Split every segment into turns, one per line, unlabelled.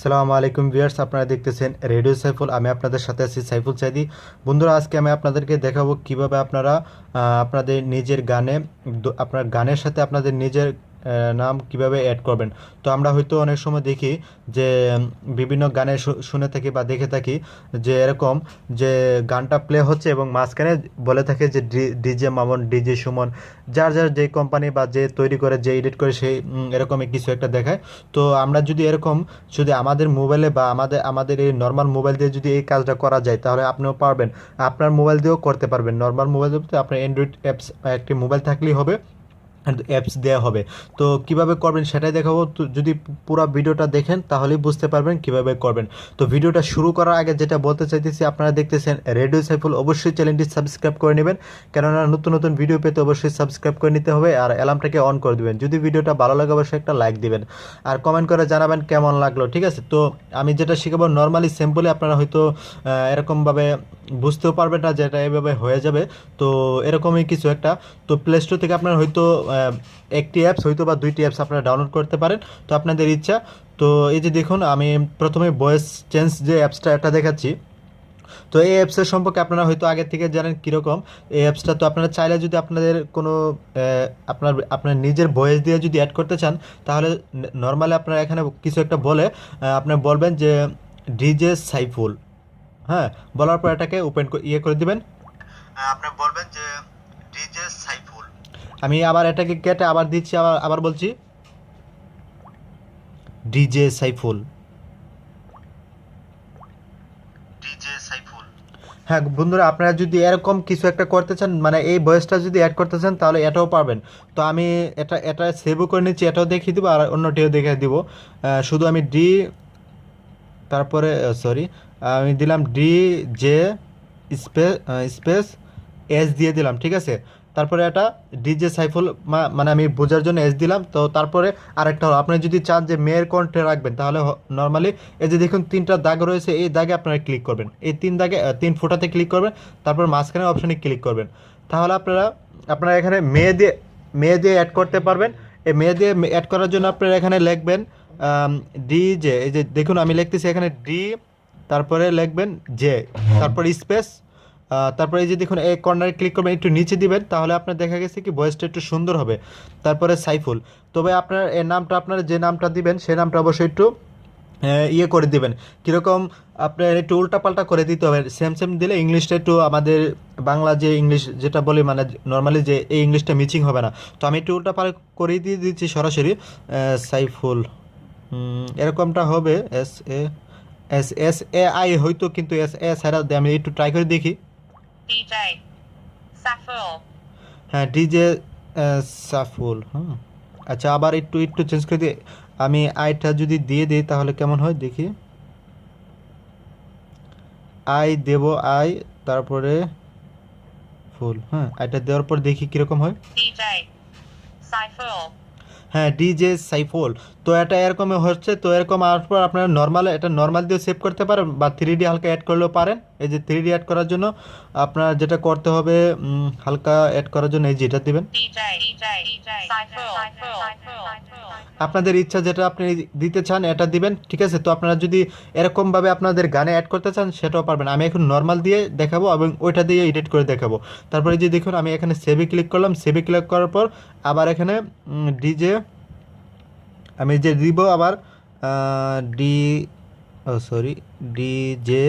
সালামু আলাইকুম ভিয়ার্স আপনারা দেখতেছেন রেডিও সাইফুল। আমি আপনাদের সাথে আছি সাইফুল সাইদি। বন্ধুরা, আজকে আমি আপনাদেরকে দেখাবো কীভাবে আপনারা আপনাদের নিজের গানে, আপনার গানের সাথে আপনাদের নিজের নাম কীভাবে অ্যাড করবেন? তো আমরা হয়তো অনেক সময় দেখি যে বিভিন্ন গানে শুনে থাকি বা দেখে থাকি যে এরকম যে গানটা প্লে হচ্ছে এবং মাঝখানে বলে থাকে যে ডিজে মামুন, ডিজে সুমন, যার যার যে কোম্পানি বা যে তৈরি করে, যে এডিট করে সেই এরকমই কিছু একটা দেখায়। তো আমরা যদি এরকম যদি আমাদের মোবাইলে বা আমাদের আমাদের এই নর্মাল মোবাইল দিয়ে যদি এই কাজটা করা যায়, তাহলে আপনিও পারবেন। আপনার মোবাইল দিয়েও করতে পারবেন। নর্মাল মোবাইল দিয়ে আপনার অ্যান্ড্রয়েড অ্যাপস একটি মোবাইল থাকলেই হবে। অ্যাপস দেওয়া হবে। তো কীভাবে করবেন সেটাই দেখাবো। তো যদি পুরো ভিডিওটা দেখেন, তাহলেই বুঝতে পারবেন কীভাবে করবেন। তো ভিডিওটা শুরু করার আগে যেটা বলতে চাইতেছি, আপনারা দেখতেছেন রেডিও সাইফুল অবশ্যই চ্যানেলটি সাবস্ক্রাইব করে নেবেন। কেননা নতুন নতুন ভিডিও পেতে অবশ্যই সাবস্ক্রাইব করে নিতে হবে আর অ্যালার্মটাকে অন করে দিবেন। যদি ভিডিওটা ভালো লাগে, অবশ্যই একটা লাইক দিবেন। আর কমেন্ট করে জানাবেন কেমন লাগল, ঠিক আছে? তো আমি যেটা শিখাবো নর্মালি সিম্পলি আপনারা হয়তো এরকমভাবে বুঝতেও পারবেন না যে এটা এভাবে হয়ে যাবে। তো এরকমই কিছু একটা। তো প্লে স্টোর থেকে আপনারা হয়তো একটি অ্যাপস হয়তো বা দুইটি অ্যাপস আপনারা ডাউনলোড করতে পারেন। তো আপনাদের ইচ্ছা। তো এই যে দেখুন আমি প্রথমে ভয়েস চেঞ্জ যে অ্যাপসটা এটা দেখাচ্ছি। তো এই অ্যাপসের সম্পর্কে আপনারা হয়তো আগে থেকে জানেন কীরকম। এই অ্যাপসটা তো আপনারা চাইলে যদি আপনাদের কোনো আপনার আপনার নিজের ভয়েস দিয়ে যদি অ্যাড করতে চান তাহলে নর্মালি আপনারা এখানে কিছু একটা বলে আহ, আপনি বলবেন যে ডিজে সাইফুল হ্যাঁ বলার পর এটাকে ওপেন ইয়ে করে দিবেন। আপনি বলবেন যে ডিজে সাইফুল। আমি আবার এটাকে কেটে আবার দিচ্ছি আবার আবার বলছি। ডিজে সাইফুল। ডিজে সাইফুল। হ্যাঁ বন্ধুরা আপনারা যদি এরকম কিছু একটা করতে চান মানে এই ভয়েসটা যদি অ্যাড করতে চান তাহলে এটাও পারবেন। তো আমি এটা এটা সেভও করে নিচ্ছি এটাও দেখিয়ে দেবো আর অন্যটিও দেখিয়ে দিব। শুধু আমি ডি তারপরে সরি আমি দিলাম D J space space S দিয়ে দিলাম, ঠিক আছে? তারপরে এটা ডিজে সাইফুল মানে আমি বোঝার জন্য এস দিলাম, তো তারপরে আরেকটা হলো, আপনি যদি চান যে মেয়ের কণ্ঠে রাখবেন, তাহলে নর্মালি এই যে দেখুন তিনটা দাগ রয়েছে, এই দাগে আপনারা ক্লিক করবেন। এই তিন দাগে তিন ফোটাতে ক্লিক করবেন, তারপর মাঝখানে অপশানে ক্লিক করবেন। তাহলে আপনারা আপনারা এখানে মেয়ে দিয়ে মেয়ে দিয়ে অ্যাড করতে পারবেন। এই মেয়ে দিয়ে অ্যাড করার জন্য আপনারা এখানে লিখবেন ডি জে এই যে দেখুন, আমি লিখতেছি এখানে ডি তারপরে লিখবেন জে তারপর স্পেস তারপরে এই যে দেখুন, এই কর্নারে ক্লিক করবেন, একটু নিচে দিবেন, তাহলে আপনার দেখা গেছে কি ভয়েসটা একটু সুন্দর হবে। তারপরে সাইফুল। তবে আপনার এর নামটা, আপনার যে নামটা দিবেন সেই নামটা অবশ্যই একটু ইয়ে করে দিবেন। কীরকম আপনার একটু উল্টাপাল্টা করে দিতে হবে। সেম সেম দিলে ইংলিশটা একটু আমাদের বাংলা যে ইংলিশ যেটা বলি মানে নর্মালি যে এই ইংলিশটা মিচিং হবে না। তো আমি একটু উল্টাপাল্টা করে দিয়ে দিচ্ছি সরাসরি সাইফুল। এরকমটা হবে S A S S A I হয়তো কিন্তু এস এ ছাড়া আমি একটু ট্রাই করে দেখি। হ্যাঁ ডিজে সাফুল হুম। আচ্ছা আবার একটু একটু চেঞ্জ করে দিই আমি আইটা যদি দিয়ে দিই তাহলে কেমন হয়? দেখি। আই দেব আই তারপরে ফুল হ্যাঁ আইটা দেওয়ার পর দেখি কীরকম হয়। হ্যাঁ ডিজে সাইফুল তো এটা এরকম হচ্ছে তো এরকম আসার পর আপনারা নর্মাল এটা নর্মাল দিয়ে সেভ করতে পারেন বা থ্রি ডি হালকা অ্যাড করলেও পারেন। এই যে থ্রি ডি অ্যাড করার জন্য আপনার যেটা করতে হবে হালকা অ্যাড করার জন্য এই দিবেন।
DJ DJ Saful
আপনাদের ইচ্ছা যেটা আপনি দিতে চান এটা দিবেন ঠিক আছে? তো আপনারা যদি এরকমভাবে আপনাদের গানে অ্যাড করতে চান সেটাও পারবেন। আমি এখন নর্মাল দিয়ে দেখাবো এবং ওইটা দিয়ে এডিট করে দেখাবো। তারপরে যে দেখুন আমি এখানে সেভে ক্লিক করলাম। সেভে ক্লিক করার পর আবার এখানে ডিজে আমি যে দিব আবার D O sorry D J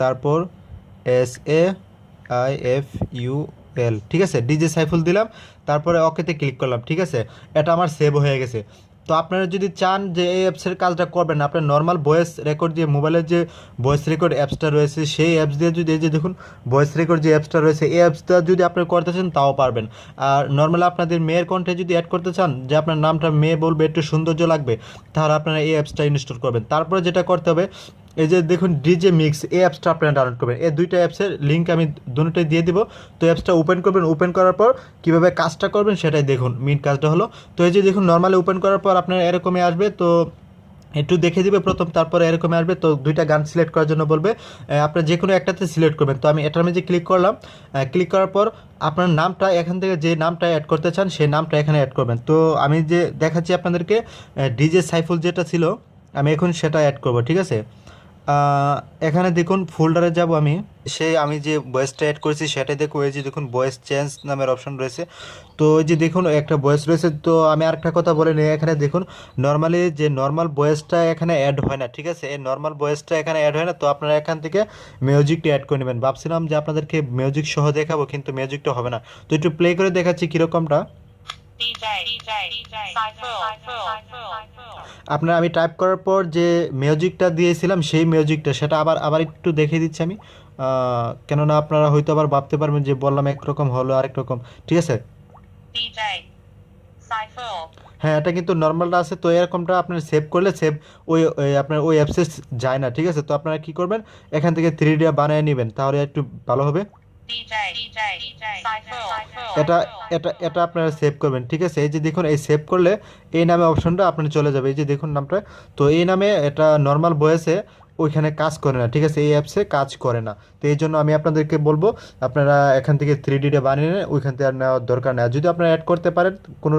তারপর S A I F U L ঠিক আছে? ডিজে সাইফুল দিলাম, তারপরে ওকেতে ক্লিক করলাম, ঠিক আছে? এটা আমার সেভ হয়ে গেছে। তো আপনারা যদি চান যে এই অ্যাপসের কাজটা করবেন, আপনার নর্মাল ভয়েস রেকর্ড দিয়ে মোবাইলের যে ভয়েস রেকর্ড অ্যাপসটা রয়েছে, সেই অ্যাপস দিয়ে যদি এই যে দেখুন ভয়েস রেকর্ড যে অ্যাপসটা রয়েছে, এই অ্যাপসটা যদি আপনি করতে চান, তাও পারবেন। আর নর্মাল আপনাদের মেয়ের কণ্ঠে যদি অ্যাড করতে চান, যে আপনার নামটা মেয়ে বলবে, একটু সৌন্দর্য লাগবে, তাহলে আপনারা এই অ্যাপসটা ইনস্টল করবেন। তারপরে যেটা করতে হবে এই যে দেখুন ডিজে মিক্স, এই অ্যাপসটা আপনারা ডাউনলোড করবেন। এই দুইটা অ্যাপসের লিঙ্ক আমি দুটোই দিয়ে দিব। তো অ্যাপসটা ওপেন করবেন ওপেন করার পর কীভাবে কাজটা করবেন সেটাই দেখুন মেন কাজটা হলো। তো এই যে দেখুন নর্মালি ওপেন করার পর আপনার এরকমই আসবে। তো একটু দেখে দিবে প্রথম, তারপরে এরকমই আসবে। তো দুইটা গান সিলেক্ট করার জন্য বলবে আপনার যে কোনো একটাতে সিলেক্ট করবেন। তো আমি এটার মধ্যে ক্লিক করলাম। ক্লিক করার পর আপনার নামটা এখান থেকে যে নামটা অ্যাড করতে চান, সেই নামটা এখানে অ্যাড করবেন। তো আমি যে দেখাচ্ছি আপনাদেরকে ডিজে সাইফুল যেটা ছিল, আমি এখন সেটা অ্যাড করব, ঠিক আছে? এখানে দেখুন ফোল্ডারে যাব আমি। সেই আমি যে বয়েসটা অ্যাড করেছি, সেটাই দেখো, এই যে দেখুন বয়েস চেঞ্জ নামের অপশন রয়েছে। তো এই যে দেখুন, একটা বয়েস রয়েছে, তো আমি আরেকটা কথা বলে নিই, এখানে দেখুন নর্মালি যে নর্মাল বয়েসটা এখানে অ্যাড হয় না, ঠিক আছে? এই নর্মাল বয়েসটা এখানে অ্যাড হয় না, তো আপনারা এখান থেকে মিউজিকটা অ্যাড করে নেবেন। ভাবছিলাম যে আপনাদেরকে মিউজিক সহ দেখাবো, কিন্তু মিউজিকটা হবে না। তো একটু প্লে করে দেখাচ্ছি কীরকমটা। আপনার আমি টাইপ করার পর যে মিউজিকটা দিয়েছিলাম সেই মিউজিকটা সেটা আবার আবার একটু দেখিয়ে দিচ্ছি আমি। কেননা আপনারা হয়তো আবার ভাবতে পারবেন যে বললাম একরকম হলো আরেক রকম। ঠিক আছে? হ্যাঁ এটা কিন্তু নর্মালটা আছে তো এরকমটা আপনার সেভ করলে সেভ ওই ওই আপনার ওই অ্যাপসে যায় না ঠিক আছে? তো আপনারা কি করবেন? এখান থেকে থ্রি ডি বানিয়ে নেবেন তাহলে একটু ভালো হবে। এটা এটা এটা আপনারা সেভ করবেন ঠিক আছে? এই যে দেখুন এই সেভ করলে এই নামে অপশনটা আপনার চলে যাবে। এই যে দেখুন নামটা তো এই নামে এটা নর্মাল বয়েসে ওইখানে কাজ করে না ঠিক আছে? এই অ্যাপসে কাজ করে না। তো এই জন্য আমি আপনাদেরকে বলব আপনারা এখান থেকে থ্রি ডিটা বানিয়ে নেন ওইখান থেকে আর নেওয়ার দরকার নেই। আর যদি আপনারা অ্যাড করতে পারেন কোনো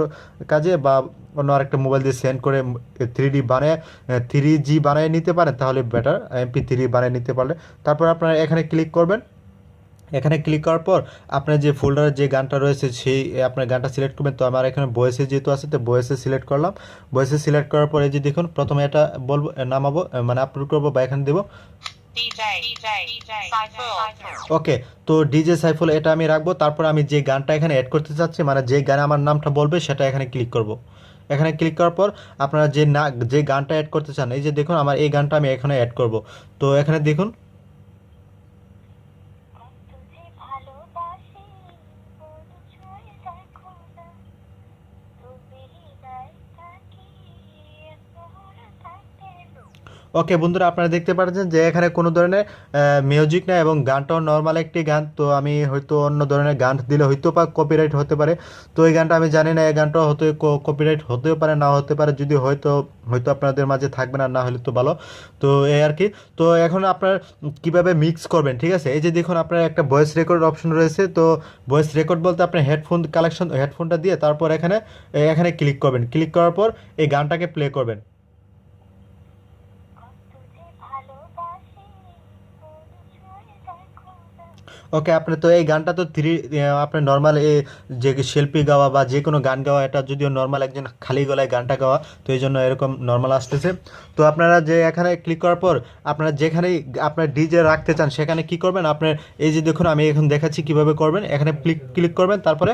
কাজে বা অন্য আরেকটা মোবাইল দিয়ে সেন্ড করে থ্রি ডি বানায় থ্রি জি বানিয়ে নিতে পারেন তাহলে বেটার এমপি থ্রি বানিয়ে নিতে পারলে। তারপর আপনারা এখানে ক্লিক করবেন এখানে ক্লিক করার পর আপনার যে ফোল্ডারে যে গানটা রয়েছে সেই আপনার গানটা সিলেক্ট করবেন। তো আমার এখানে বয়েসে যেহেতু আছে তো বয়েসে সিলেক্ট করলাম। বয়েসে সিলেক্ট করার পরে যে দেখুন প্রথমে এটা বলব নামাবো মানে আপলোড করব বা এখানে দেবো। ওকে তো ডিজে সাইফুল এটা আমি রাখব। তারপর আমি যে গানটা এখানে অ্যাড করতে চাচ্ছি মানে যে গানে আমার নামটা বলবে সেটা এখানে ক্লিক করব। এখানে ক্লিক করার পর আপনারা যে না যে গানটা অ্যাড করতে চান এই যে দেখুন আমার এই গানটা আমি এখানে অ্যাড করব। তো এখানে দেখুন ওকে বন্ধুরা, আপনারা দেখতে পাচ্ছেন যে এখানে কোনো ধরনের মিউজিক না এবং গানটাও নর্মাল একটি গান। তো আমি হয়তো অন্য ধরনের গান দিলে হয়তো বা কপিরাইট হতে পারে। তো এই গানটা আমি জানি না, এই গানটাও হয়তো কপিরাইট হতেও পারে না হতে পারে। যদি হয়তো হয়তো আপনাদের মাঝে থাকবে না না হলে তো ভালো। তো এই আর কি। তো এখন আপনার কীভাবে মিক্স করবেন, ঠিক আছে? এই যে দেখুন, আপনার একটা ভয়েস রেকর্ড অপশন রয়েছে। তো ভয়েস রেকর্ড বলতে আপনার হেডফোন কালেকশন হেডফোনটা দিয়ে তারপর এখানে এখানে ক্লিক করবেন। ক্লিক করার পর এই গানটাকে প্লে করবেন
তুঝে ভালোবাসি পরিচয় দেখো না
ওকে আপনি তো এই গানটা তো থ্রি আপনার নর্মাল যে শিল্পী গাওয়া বা যে কোনো গান গাওয়া এটা যদিও নর্মাল একজন খালি গলায় গানটা গাওয়া তো এই জন্য এরকম নর্মাল আসতেছে তো আপনারা যে এখানে ক্লিক করার পর আপনারা যেখানেই আপনার ডিজে রাখতে চান সেখানে কি করবেন আপনার এই যে দেখুন আমি এখন দেখাচ্ছি কীভাবে করবেন এখানে ক্লিক ক্লিক করবেন তারপরে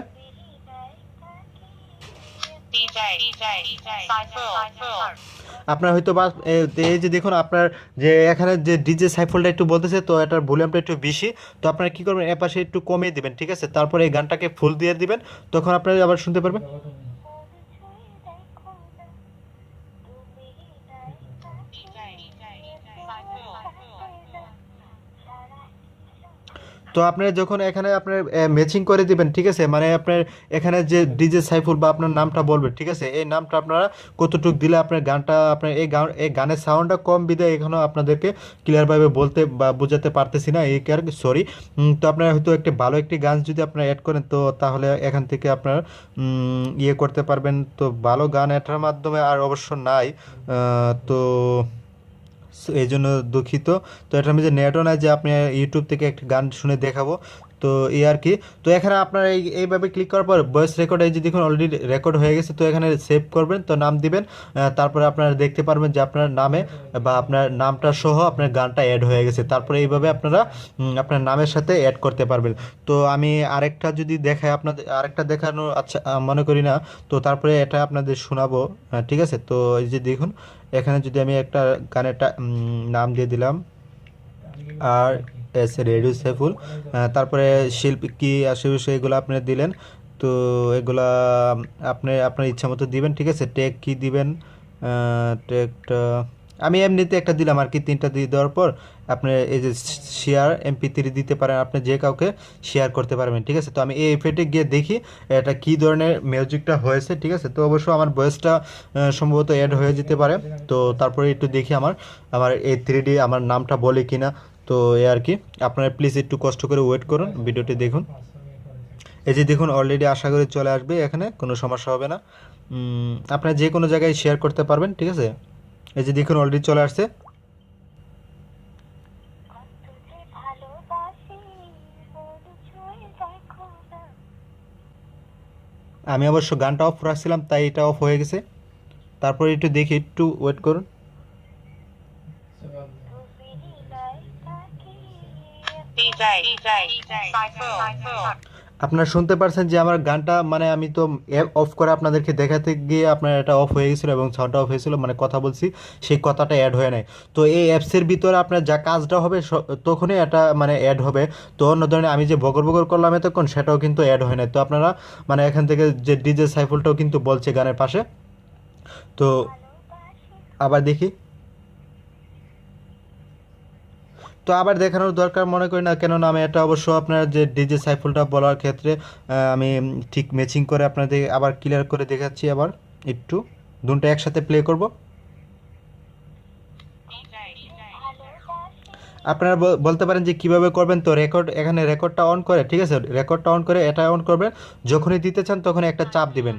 আপনার হয়তো বা এই যে দেখুন আপনার যে এখানে যে ডিজে সাইফলটা একটু বলতেছে, তো এটার ভলিউমটা একটু বেশি। তো আপনারা কী করবেন, এপাশে পাশে একটু কমিয়ে দিবেন, ঠিক আছে? তারপরে এই গানটাকে ফুল দিয়ে দিবেন। তখন আপনারা আবার শুনতে পারবেন। তো আপনারা যখন এখানে আপনার ম্যাচিং করে দিবেন, ঠিক আছে? মানে আপনার এখানে যে ডিজে সাইফুল বা আপনার নামটা বলবে, ঠিক আছে? এই নামটা আপনারা কতটুকু দিলে আপনার গানটা, আপনার এই গান, এই গানের সাউন্ডটা কম বিদায় এখানেও আপনাদেরকে ক্লিয়ারভাবে বলতে বা বোঝাতে পারতেছি না, এই কার সরি তো আপনারা হয়তো একটি ভালো একটি গান যদি আপনারা অ্যাড করেন, তো তাহলে এখান থেকে আপনারা ইয়ে করতে পারবেন। তো ভালো গান এটার মাধ্যমে আর অবশ্য নাই। তো এই জন্য দুঃখিত। তো এটা আমি যে নেটও নাই যে আপনি ইউটিউব থেকে একটি গান শুনে দেখাবো। তো এই আর কি। তো এখানে আপনার এই, এইভাবে ক্লিক করার পর ভয়েস রেকর্ড এই যে দেখুন অলরেডি রেকর্ড হয়ে গেছে, তো এখানে সেভ করবেন, তো নাম দিবেন। তারপরে আপনারা দেখতে পারবেন যে আপনার নামে বা আপনার নামটা সহ আপনার গানটা অ্যাড হয়ে গেছে। তারপরে এইভাবে আপনারা আপনার নামের সাথে অ্যাড করতে পারবেন। তো আমি আরেকটা যদি দেখাই আপনাদের, আরেকটা দেখানো আচ্ছা মনে করি না। তো তারপরে এটা আপনাদের শোনাবো। ঠিক আছে? তো এই যে দেখুন, এখানে যদি আমি একটা গানেরটা নাম দিয়ে দিলাম। আর এস সাইফুল। আহ, তারপরে শিল্পী কি আশেপাশে এগুলো আপনি দিলেন। তো এগুলা আপনি আপনার ইচ্ছা মতো দিবেন ঠিক আছে? টেক কি দিবেন? টেকটা আমি এমনিতে একটা দিলাম আর কি তিনটা দিয়ে দেওয়ার পর আপনি এই যে শেয়ার এমপি থ্রি দিতে পারেন আপনি যে কাউকে শেয়ার করতে পারবেন ঠিক আছে? তো আমি এই এফেক্টে গিয়ে দেখি এটা কি ধরনের মিউজিকটা হয়েছে ঠিক আছে? তো অবশ্য আমার ভয়েসটা সম্ভবত অ্যাড হয়ে যেতে পারে। তো তারপরে একটু দেখি আমার আমার এই থ্রি আমার নামটা বলে কিনা। তো এ আর কি। আপনারা প্লিজ একটু কষ্ট করে ওয়েট করুন, ভিডিওটি দেখুন। এই যে দেখুন অলরেডি আশা করি চলে আসবে এখানে, কোনো সমস্যা হবে না। আপনারা যে কোনো জায়গায় শেয়ার করতে পারবেন, ঠিক আছে? এই যে দেখুন অলরেডি চলে আসছে। আমি অবশ্য গানটা অফ রাখছিলাম, তাই এটা অফ হয়ে গেছে। তারপরে একটু দেখি, একটু ওয়েট করুন। আপনারা শুনতে পারছেন যে আমার গানটা মানে আমি তো অফ করে আপনাদেরকে দেখাতে গিয়ে আপনার এটা অফ হয়ে গেছিল এবং সাউন্ডটা অফ হয়েছিল মানে কথা বলছি সেই কথাটা অ্যাড হয়ে নাই। তো এই অ্যাপসের ভিতরে আপনার যা কাজটা হবে তখনই এটা মানে অ্যাড হবে। তো অন্য ধরনের আমি যে বগর বগর করলাম এতক্ষণ সেটাও কিন্তু অ্যাড হয় নাই। তো আপনারা মানে এখান থেকে যে ডিজে সাইফুলটাও কিন্তু বলছে গানের পাশে। তো আবার দেখি। তো আবার দেখানোর দরকার মনে করি না, কেননা আমি এটা অবশ্য আপনার যে ডিজে সাইফুলটা বলার ক্ষেত্রে আমি ঠিক ম্যাচিং করে আপনাদের আবার ক্লিয়ার করে দেখাচ্ছি আবার, একটু। দুটো একসাথে প্লে করব। আপনারা বলতে পারেন যে কীভাবে করবেন তো রেকর্ড এখানে রেকর্ডটা অন করে, ঠিক আছে? রেকর্ডটা অন করে, এটা অন করবেন। যখনই দিতে চান তখন একটা চাপ দিবেন।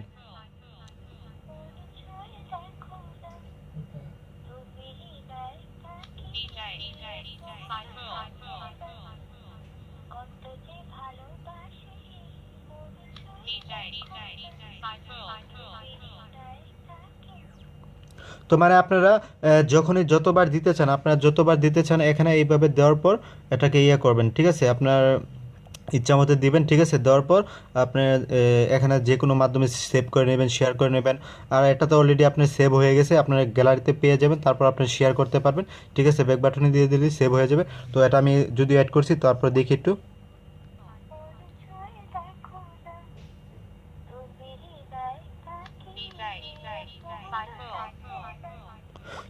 তো মানে আপনারা যখনই যতবার দিতে চান আপনারা যতবার দিতে চান এখানে এইভাবে দেওয়ার পর এটাকে ইয়ে করবেন ঠিক আছে? আপনার ইচ্ছা মতো দিবেন ঠিক আছে? দেওয়ার পর আপনার আহ, এখানে যে কোনো মাধ্যমে সেভ করে নেবেন শেয়ার করে নেবেন। আর এটা তো অলরেডি আপনার সেভ হয়ে গেছে আপনার গ্যালারিতে পেয়ে যাবেন তারপর আপনি শেয়ার করতে পারবেন ঠিক আছে? ব্যাক বাটনে দিয়ে দিলে সেভ হয়ে যাবে। তো এটা আমি যদি অ্যাড করছি তারপর দেখি একটু।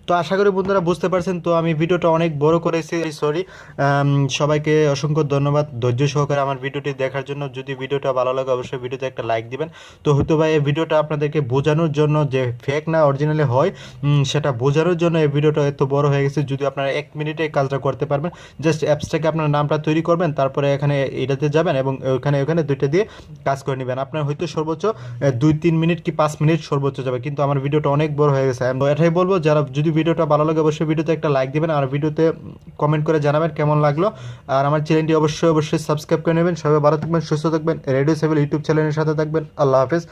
তো আশা করি বন্ধুরা বুঝতে পারছেন, তো আমি ভিডিওটা অনেক বড় করেছি সরি সবাইকে অসংখ্য ধন্যবাদ ধৈর্য সহকারে আমার ভিডিওটি দেখার জন্য। যদি ভিডিওটা ভালো লাগে, অবশ্যই ভিডিওতে একটা লাইক দিবেন। তো হয়তো ভাই এই ভিডিওটা আপনাদেরকে বোঝানোর জন্য যে ফেক না অরিজিনালি হয় সেটা বোঝানোর জন্য এই ভিডিওটা এত বড় হয়ে গেছে। যদি আপনারা এক মিনিটে কাজটা করতে পারবেন জাস্ট অ্যাপসটাকে আপনার নামটা তৈরি করবেন, তারপরে এখানে এটাতে যাবেন এবং ওখানে ওখানে দুইটা দিয়ে কাজ করে নেবেন। আপনার হয়তো সর্বোচ্চ দুই, তিন মিনিট কি পাঁচ মিনিট সর্বোচ্চ যাবে, কিন্তু আমার ভিডিওটা অনেক বড় হয়ে গেছে। এটাই বলব, যারা যদি ভিডিওটা ভালো লাগে, অবশ্যই ভিডিওতে একটা লাইক দিবেন আর ভিডিওতে কমেন্ট করে জানাবেন কেমন লাগল। আর আমার চ্যানেলটি অবশ্যই অবশ্যই সাবস্ক্রাইব করে নেবেন। সবাই ভালো থাকবেন, সুস্থ থাকবেন। রেডিও সেভেল ইউটিউব চ্যানেলের সাথে থাকবেন। আল্লাহ হাফেজ।